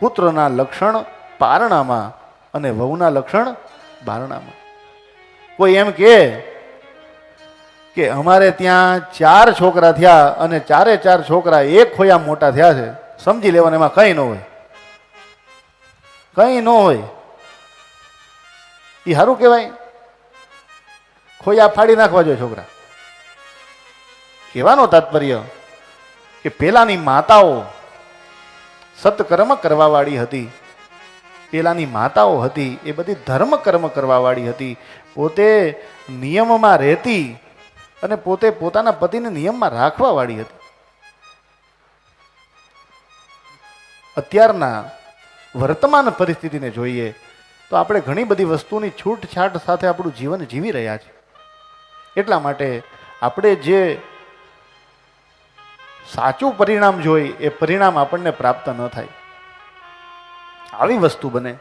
પુત્રના લક્ષણ પારણામાં અને વહુના લક્ષણ બારણામાં. કોઈ એમ કે કે અમારે ત્યાં ચાર છોકરા થયા અને ચારે ચાર છોકરા એક ખોયા મોટા થયા છે. સમજી લેવાનું, એમાં કંઈ ન હોય. કંઈ ન હોય. એ સારું કહેવાય. ખોયા ફાડી નાખવા જોઈએ છોકરા. કહેવાનો તાત્પર્ય કે પેલાની માતાઓ સત્કર્મ કરવાવાળી હતી. પેલાની માતાઓ હતી, એ બધી ધર્મ કર્મ કરવાવાળી હતી. પોતે નિયમમાં રહેતી અને પોતે પોતાના પતિને નિયમમાં રાખવાવાળી હતી. અત્યારના વર્તમાન પરિસ્થિતિને જોઈએ, તો આપણે ઘણી બધી વસ્તુની છૂટછાટ સાથે આપણું જીવન જીવી રહ્યા છીએ. એટલા માટે આપણે જે સાચું પરિણામ જોઈ એ પરિણામ આપણને પ્રાપ્ત ન થાય. આવી વસ્તુ બને.